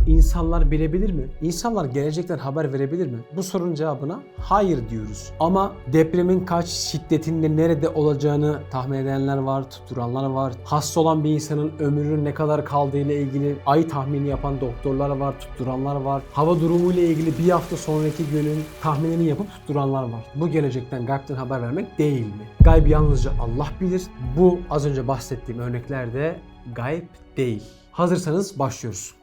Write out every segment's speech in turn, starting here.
gaybı insanlar bilebilir mi? İnsanlar gelecekten haber verebilir mi? Bu sorunun cevabına hayır diyoruz. Ama depremin kaç şiddetinde nerede olacağını tahmin edenler var, tutturanlar var. Hasta olan bir insanın ömrünün ne kadar kaldığı ile ilgili ay tahmini yapan doktorlar var, tutturanlar var. Hava durumu ile ilgili bir hafta sonraki günün tahminini yapıp tutturanlar var. Bu gelecekten, gaybden haber vermek değil mi? Gayb yalnızca Allah bilir. Bu az önce bahsettiğim örneklerde gayb değil. Hazırsanız başlıyoruz.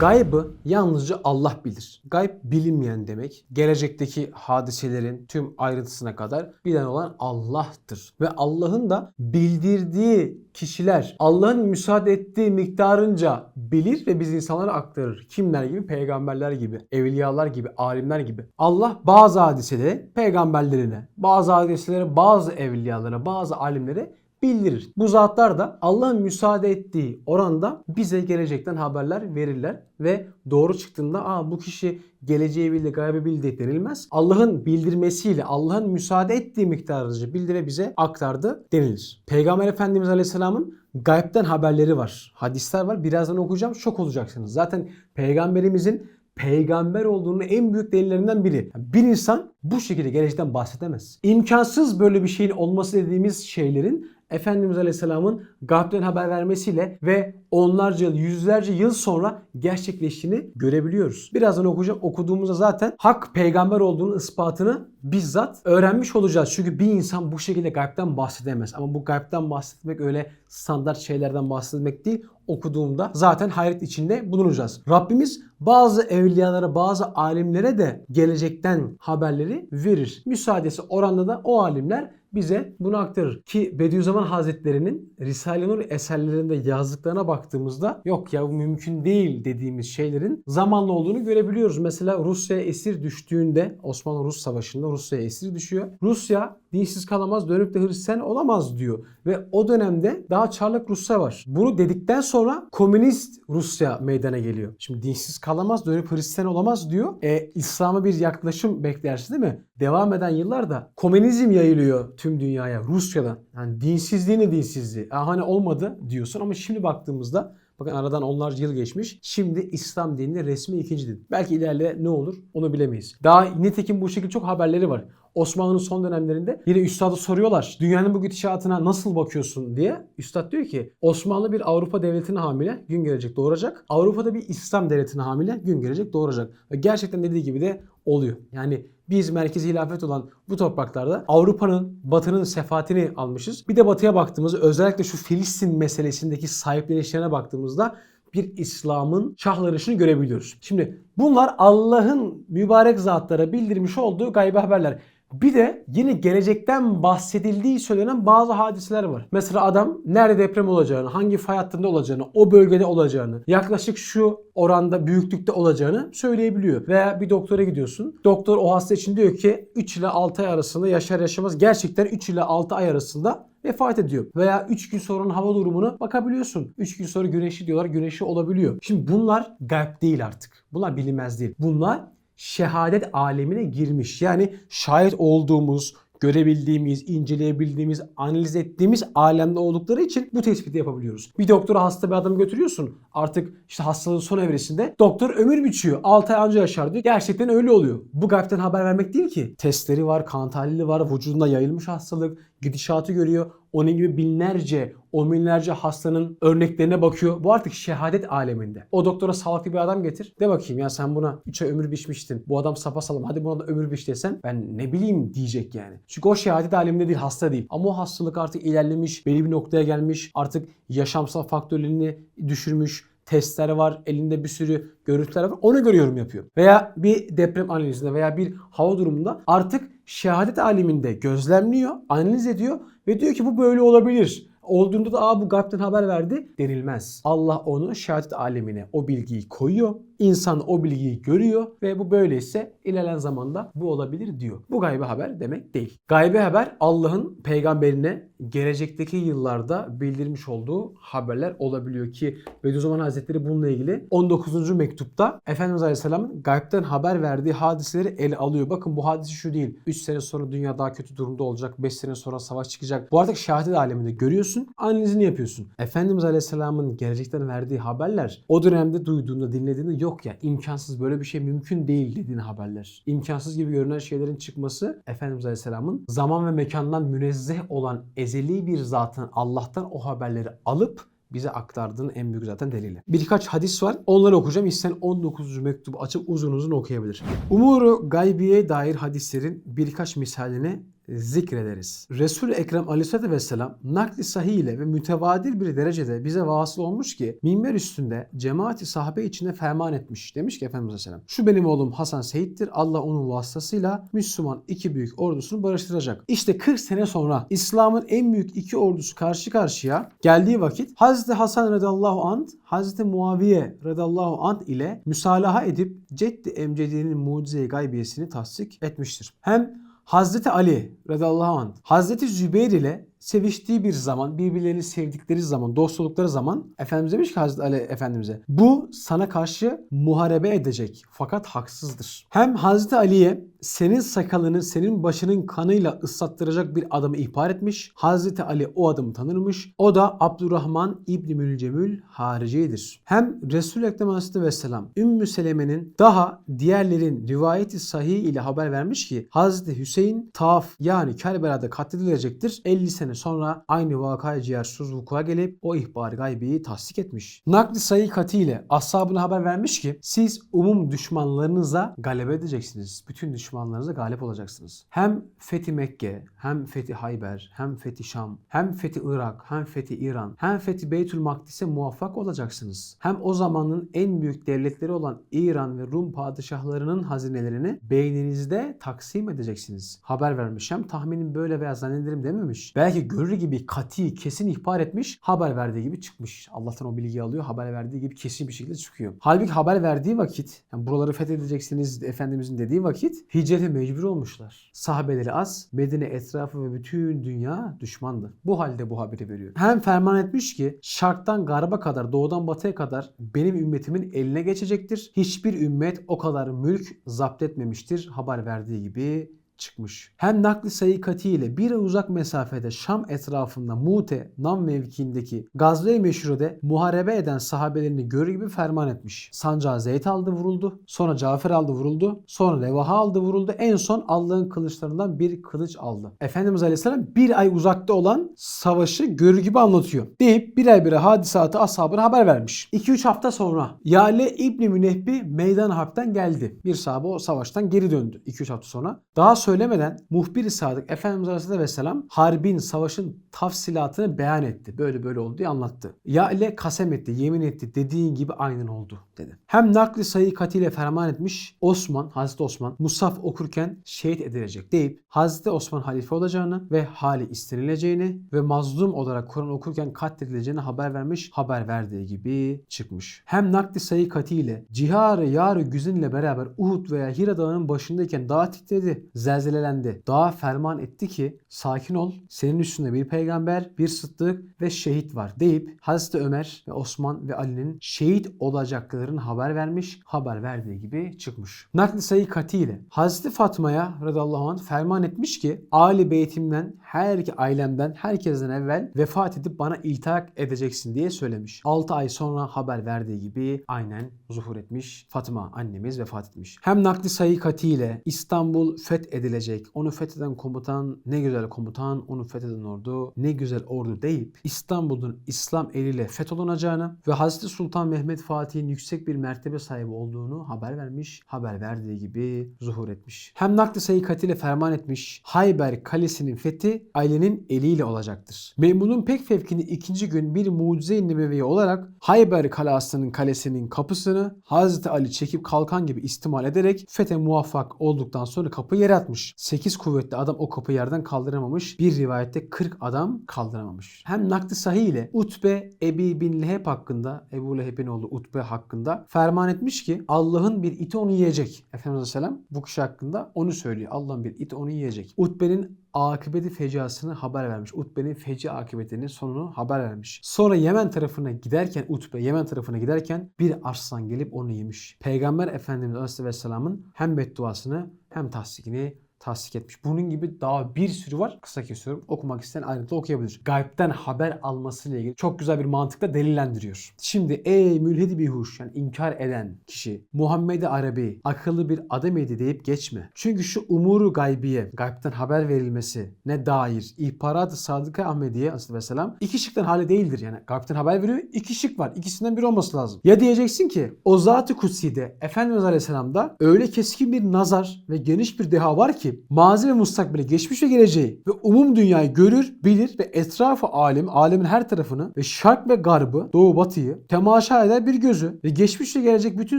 Gaybı yalnızca Allah bilir. Gayb bilinmeyen demek. Gelecekteki hadiselerin tüm ayrıntısına kadar bilen olan Allah'tır. Ve Allah'ın da bildirdiği kişiler Allah'ın müsaade ettiği miktarınca bilir ve biz insanlara aktarır. Kimler gibi? Peygamberler gibi, evliyalar gibi, alimler gibi. Allah bazı hadiseleri peygamberlerine, bazı hadiseleri bazı evliyalara, bazı alimlere bildirir. Bu zatlar da Allah'ın müsaade ettiği oranda bize gelecekten haberler verirler ve doğru çıktığında Aa, bu kişi geleceği bildi, gaybı bildi denilmez. Allah'ın bildirmesiyle, Allah'ın müsaade ettiği miktarıcı bildi ve bize aktardı denilir. Peygamber Efendimiz Aleyhisselam'ın gaybden haberleri var. Hadisler var. Birazdan okuyacağım. Şok olacaksınız. Zaten peygamberimizin peygamber olduğunun en büyük delillerinden biri. Bir insan bu şekilde gelecekten bahsedemez. İmkansız böyle bir şeyin olması dediğimiz şeylerin Efendimiz Aleyhisselam'ın gaybden haber vermesiyle ve onlarca yıl, yüzlerce yıl sonra gerçekleştiğini görebiliyoruz. Birazdan okuyacağım. Okuduğumuzda zaten hak peygamber olduğunun ispatını bizzat öğrenmiş olacağız. Çünkü bir insan bu şekilde gaybden bahsedemez. Ama bu gaybden bahsetmek öyle standart şeylerden bahsetmek değil. Okuduğumda zaten hayret içinde bulunacağız. Rabbimiz bazı evliyalara, bazı alimlere de gelecekten haberleri verir. Müsaadesi oranda da o alimler bize bunu aktarır. Ki Bediüzzaman Hazretleri'nin Risale-i Nur eserlerinde yazdıklarına baktığımızda yok ya bu mümkün değil dediğimiz şeylerin zamanlı olduğunu görebiliyoruz. Mesela Rusya'ya esir düştüğünde Osmanlı-Rus Savaşı'nda Rusya'ya esir düşüyor. Rusya dinsiz kalamaz dönüp de Hristiyan olamaz diyor. Ve o dönemde daha çarlık Rusya var. Bunu dedikten sonra komünist Rusya meydana geliyor. Şimdi dinsiz kalamaz dönüp Hristiyan olamaz diyor. E, İslam'a bir yaklaşım beklersin değil mi? Devam eden yıllarda komünizm yayılıyor tüm dünyaya Rusya'dan. Yani dinsizliği ne dinsizliği? Aa, hani olmadı diyorsun ama şimdi baktığımızda Bakın aradan onlarca yıl geçmiş. Şimdi İslam dininin resmi ikinci din. Belki ileride ne olur onu bilemeyiz. Daha nitekim bu şekilde çok haberleri var. Osmanlı'nın son dönemlerinde yine üstadı soruyorlar. Dünyanın bu gidişatına nasıl bakıyorsun diye. Üstad diyor ki Osmanlı bir Avrupa devletine hamile gün gelecek doğuracak. Avrupa'da bir İslam devletine hamile gün gelecek doğuracak. Ve gerçekten dediği gibi de oluyor. Yani biz merkezi hilafet olan bu topraklarda Avrupa'nın, Batı'nın sefatini almışız. Bir de Batı'ya baktığımızda özellikle şu Filistin meselesindeki sahiplenişlerine baktığımızda bir İslam'ın şahlanışını görebiliyoruz. Şimdi bunlar Allah'ın mübarek zatlara bildirmiş olduğu gaybe haberler. Bir de yine gelecekten bahsedildiği söylenen bazı hadiseler var. Mesela adam nerede deprem olacağını, hangi fay hattında olacağını, o bölgede olacağını, yaklaşık şu oranda büyüklükte olacağını söyleyebiliyor. Veya bir doktora gidiyorsun. Doktor o hasta için diyor ki 3 ile 6 ay arasında yaşar yaşamaz gerçekten 3 ile 6 ay arasında vefat ediyor. Veya 3 gün sonranın hava durumunu bakabiliyorsun. 3 gün sonra güneşi diyorlar güneşi olabiliyor. Şimdi bunlar gayb değil artık. Bunlar bilinmez değil. Bunlar şehadet alemine girmiş. Yani şahit olduğumuz, görebildiğimiz, inceleyebildiğimiz, analiz ettiğimiz alemde oldukları için bu tespiti yapabiliyoruz. Bir doktora hasta bir adamı götürüyorsun. Artık işte hastalığın son evresinde doktor ömür biçiyor. 6 ay önce yaşar diyor. Gerçekten öyle oluyor. Bu gaybten haber vermek değil ki. Testleri var, kan tahlili var, vücudunda yayılmış hastalık, gidişatı görüyor. Onun gibi binlerce, on binlerce hastanın örneklerine bakıyor. Bu artık şehadet aleminde. O doktora sağlıklı bir adam getir. De bakayım ya sen buna 3 ay ömür biçmiştin. Bu adam sapasağlam. Hadi buna da ömür biç desen ben ne bileyim diyecek yani. Çünkü o şehadet aleminde değil hasta değil. Ama o hastalık artık ilerlemiş, belli bir noktaya gelmiş. Artık yaşamsal faktörlerini düşürmüş testler var, elinde bir sürü görüntüler var. Ona göre yorum yapıyor. Veya bir deprem analizinde veya bir hava durumunda artık şehadet aleminde gözlemliyor, analiz ediyor ve diyor ki bu böyle olabilir. Olduğunda da Aa, bu gaybden haber verdi denilmez. Allah onu şehadet alemine o bilgiyi koyuyor İnsan o bilgiyi görüyor ve bu böyleyse ilerleyen zamanda bu olabilir diyor. Bu gaybi haber demek değil. Gaybi haber Allah'ın peygamberine gelecekteki yıllarda bildirmiş olduğu haberler olabiliyor ki Bediüzzaman Hazretleri bununla ilgili 19. mektupta Efendimiz Aleyhisselam'ın gaybden haber verdiği hadiseleri ele alıyor. Bakın bu hadise şu değil. 3 sene sonra dünya daha kötü durumda olacak. 5 sene sonra savaş çıkacak. Bu artık şehadet aleminde görüyorsun. Analizini yapıyorsun. Efendimiz Aleyhisselam'ın gelecekten verdiği haberler o dönemde duyduğunda dinlediğinde yok ya imkansız böyle bir şey mümkün değil dediğin haberler. İmkansız gibi görünen şeylerin çıkması Efendimiz Aleyhisselam'ın zaman ve mekandan münezzeh olan ezeli bir zatın Allah'tan o haberleri alıp bize aktardığının en büyük zaten delili. Birkaç hadis var. Onları okuyacağım. İsteyen 19. mektubu açıp uzun uzun okuyabilir. Umuru gaybiye dair hadislerin birkaç misalini zikrederiz. Resul-i Ekrem Aleyhisselatü Vesselam nakli sahih ile ve mütevadir bir derecede bize vasıl olmuş ki minber üstünde cemaati sahabe içinde ferman etmiş. Demiş ki Efendimiz Aleyhisselam şu benim oğlum Hasan Seyit'tir. Allah onun vasıtasıyla Müslüman iki büyük ordusunu barıştıracak. İşte 40 sene sonra İslam'ın en büyük iki ordusu karşı karşıya geldiği vakit Hazreti Hasan radıyallahu anh Hazreti Muaviye radıyallahu anh ile müsalaha edip Ceddi Emcedi'nin mucize gaybiyesini tasdik etmiştir. Hem Hazreti Ali radıyallahu anh Hazreti Zübeyir ile seviştiği bir zaman, birbirlerini sevdikleri zaman, dost oldukları zaman Efendimiz demiş ki Hazreti Ali Efendimiz'e bu sana karşı muharebe edecek fakat haksızdır. Hem Hazreti Ali'ye senin sakalını senin başının kanıyla ıslattıracak bir adamı ihbar etmiş. Hazreti Ali o adamı tanırmış. O da Abdurrahman İbni Mülcemül haricidir. Hem Resul-i Ekrem Aleyhisselatü Vesselam Ümmü Seleme'nin daha diğerlerin rivayeti sahih ile haber vermiş ki Hazreti Hüseyin Taf yani Kerbela'da katledilecektir. 50 sene sonra aynı vakaya ciğersuz vuku'a gelip o ihbar gaybiyi tasdik etmiş. Nakli sayı katiyle ashabına haber vermiş ki siz umum düşmanlarınıza galebe edeceksiniz. Bütün düşmanlarınıza galip olacaksınız. Hem Fethi Mekke, hem Fethi Hayber, hem Fethi Şam, hem Fethi Irak, hem Fethi İran, hem Fethi Beytül Makdis'e muvaffak olacaksınız. Hem o zamanın en büyük devletleri olan İran ve Rum padişahlarının hazinelerini beyninizde taksim edeceksiniz. Haber vermiş. Hem tahminim böyle veya zannederim dememiş. Belki görür gibi kati, kesin ihbar etmiş. Haber verdiği gibi çıkmış. Allah'tan o bilgiyi alıyor. Haber verdiği gibi kesin bir şekilde çıkıyor. Halbuki haber verdiği vakit, yani buraları fethedeceksiniz Efendimizin dediği vakit hicrete mecbur olmuşlar. Sahabeleri az, Medine etrafı ve bütün dünya düşmandı. Bu halde bu haberi veriyor. Hem ferman etmiş ki şarktan garba kadar, doğudan batıya kadar benim ümmetimin eline geçecektir. Hiçbir ümmet o kadar mülk zapt etmemiştir. Haber verdiği gibi çıkmış. Hem nakli sayı ile bir uzak mesafede Şam etrafında Mute, Nam mevkiindeki Gazve-i Meşhure'de muharebe eden sahabelerini görür gibi ferman etmiş. Sancağı Zeyd aldı vuruldu. Sonra Cafer aldı vuruldu. Sonra Revaha aldı vuruldu. En son Allah'ın kılıçlarından bir kılıç aldı. Efendimiz Aleyhisselam bir ay uzakta olan savaşı görür gibi anlatıyor. Deyip bir ay bir hadisatı ashabına haber vermiş. 2-3 hafta sonra Yale İbni Münehbi meydan harpten geldi. Bir sahabe o savaştan geri döndü 2-3 hafta sonra. Daha söylemeden muhbir-i sadık Efendimiz Aleyhisselatü Vesselam harbin, savaşın tafsilatını beyan etti. Böyle böyle oldu diye anlattı. Ya ile kasem etti, yemin etti. Dediğin gibi aynen oldu dedi. Hem nakli sayı katiyle ferman etmiş Osman, Hazreti Osman Musaf okurken şehit edilecek deyip Hazreti Osman halife olacağını ve hali istenileceğini ve mazlum olarak Kur'an okurken katledileceğini haber vermiş. Haber verdiği gibi çıkmış. Hem nakli sayı katiyle ciharı yarı güzinle beraber Uhud veya Hira Dağı'nın başındayken dağ titredi. Zelzelelendi. Dağ ferman etti ki sakin ol. Senin üstünde bir peygamber, bir sıddık ve şehit var deyip Hazreti Ömer ve Osman ve Ali'nin şehit olacaklarının haber vermiş. Haber verdiği gibi çıkmış. Nakli sayı katiyle Hazreti Fatma'ya radıyallahu anh ferman etmiş ki Ali beytimden her iki ailemden herkesten evvel vefat edip bana iltihak edeceksin diye söylemiş. 6 ay sonra haber verdiği gibi aynen zuhur etmiş. Fatıma annemiz vefat etmiş. Hem nakli sayı katiyle İstanbul feth edilecek. Onu fetheden komutan ne güzel komutan, onu fetheden ordu ne güzel ordu deyip İstanbul'un İslam eliyle fetholunacağını ve Hazreti Sultan Mehmet Fatih'in yüksek bir mertebe sahibi olduğunu haber vermiş. Haber verdiği gibi zuhur etmiş. Hem nakli sayı katiyle ferman etmiş. Hayber Kalesi'nin fethi ailenin eliyle olacaktır. Memun'un pek fevkini ikinci gün bir mucize-i nebevi olarak Hayber Kalası'nın kalesinin kapısını Hazreti Ali çekip kalkan gibi istimal ederek fethe muvaffak olduktan sonra kapı yere atmış. Yapmış. 8 kuvvetli adam o kapıyı yerden kaldıramamış. Bir rivayette 40 adam kaldıramamış. Hem nakdi sahih ile Utbe Ebi bin Leheb hakkında, Ebu Leheb'in oğlu Utbe hakkında ferman etmiş ki Allah'ın bir iti onu yiyecek. Efendimiz Aleyhisselam bu kişi hakkında onu söylüyor. Allah'ın bir iti onu yiyecek. Utbe'nin akıbeti fecasını haber vermiş. Utbe'nin feci akıbetinin sonunu haber vermiş. Sonra Yemen tarafına giderken Utbe Yemen tarafına giderken bir arslan gelip onu yemiş. Peygamber Efendimiz Aleyhisselam'ın hem bedduasını hem tasdikini tasdik etmiş. Bunun gibi daha bir sürü var. Kısa kesiyorum. Okumak isteyen ayrıntılı okuyabilir. Gaybden haber almasıyla ilgili çok güzel bir mantıkla delillendiriyor. Şimdi ey mülhidi bihuş yani inkar eden kişi Muhammed-i Arabi akıllı bir adam idi deyip geçme. Çünkü şu umuru gaybiye gaybden haber verilmesi ne dair ihbarat-ı sadıka Ahmediye aleyhisselam iki şıktan hali değildir. Yani gaybden haber veriyor. iki şık var. İkisinden biri olması lazım. Ya diyeceksin ki o zat-ı kutsi'de Efendimiz Aleyhisselam'da öyle keskin bir nazar ve geniş bir deha var ki mazi ve mustakbeli, geçmiş ve geleceği ve umum dünyayı görür, bilir ve etrafı alem, alemin her tarafını ve şark ve garbı, doğu batıyı temaşa eder bir gözü ve geçmiş ve gelecek bütün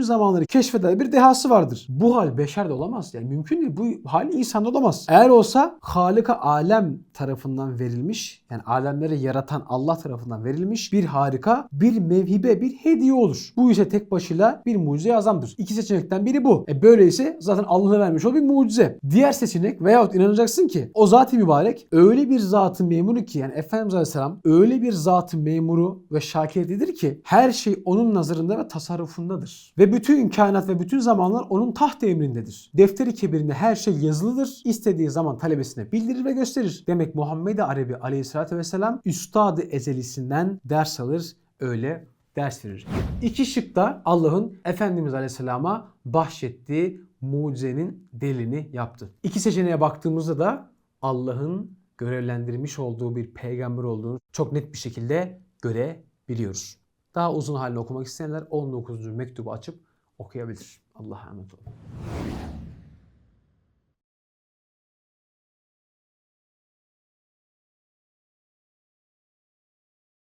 zamanları keşfeder bir dehası vardır. Bu hal beşerde olamaz. Yani mümkün değil. Bu hal insanda olamaz. Eğer olsa Halika alem tarafından verilmiş, yani alemleri yaratan Allah tarafından verilmiş bir harika, bir mevhibe, bir hediye olur. Bu ise tek başıyla bir mucize azamdır. İki seçenekten biri bu. E böyleyse zaten Allah'a vermiş olduğu bir mucize. Diğer seçenek veyahut inanacaksın ki o zat-ı mübarek öyle bir zatın memuru ki yani Efendimiz Aleyhisselam öyle bir zatın memuru ve şakirdidir ki her şey onun nazarında ve tasarrufundadır. Ve bütün kainat ve bütün zamanlar onun taht emrindedir. Defteri kebirinde her şey yazılıdır. İstediği zaman talebesine bildirir ve gösterir. Demek Muhammed-i Arabi aleyhissalatü vesselam üstadı ezelisinden ders alır öyle ders verir. İki şık da Allah'ın Efendimiz Aleyhisselam'a bahşettiği mucizenin delini yaptı. İki seçeneğe baktığımızda da Allah'ın görevlendirmiş olduğu bir peygamber olduğunu çok net bir şekilde görebiliyoruz. Daha uzun halini okumak isteyenler 19. mektubu açıp okuyabilir. Allah'a emanet olun.